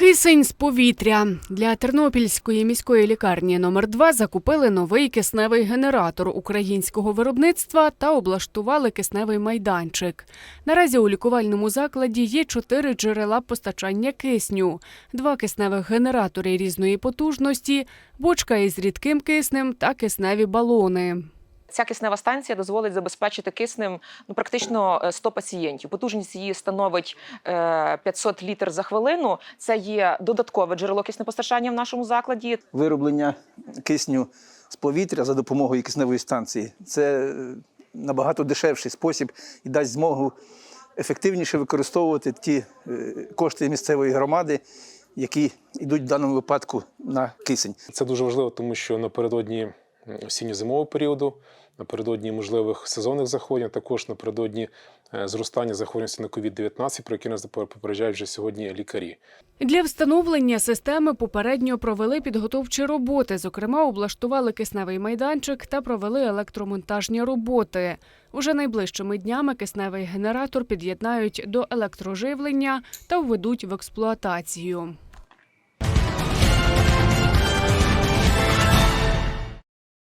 Кисень з повітря для Тернопільської міської лікарні номер 2 закупили новий кисневий генератор українського виробництва та облаштували кисневий майданчик. Наразі у лікувальному закладі є чотири джерела постачання кисню, два кисневих генератори різної потужності, бочка із рідким киснем та кисневі балони. Ця киснева станція дозволить забезпечити киснем ну, практично е, 100 пацієнтів. Потужність її становить е, 500 літр за хвилину. Це є додаткове джерело киснепостачання в нашому закладі. вироблення кисню з повітря за допомогою кисневої станції це е, набагато дешевший спосіб і дасть змогу ефективніше використовувати ті е, кошти місцевої громади, які йдуть в даному випадку на кисень. Це дуже важливо, тому що напередодні осінньо-зимового періоду, напередодні можливих сезонних захворювань, також напередодні е, зростання захворюваності на COVID-19, про які нас попереджають вже сьогодні лікарі. Для встановлення системи попередньо провели підготовчі роботи. Зокрема, облаштували кисневий майданчик та провели електромонтажні роботи. Уже найближчими днями кисневий генератор під'єднають до електроживлення та введуть в експлуатацію.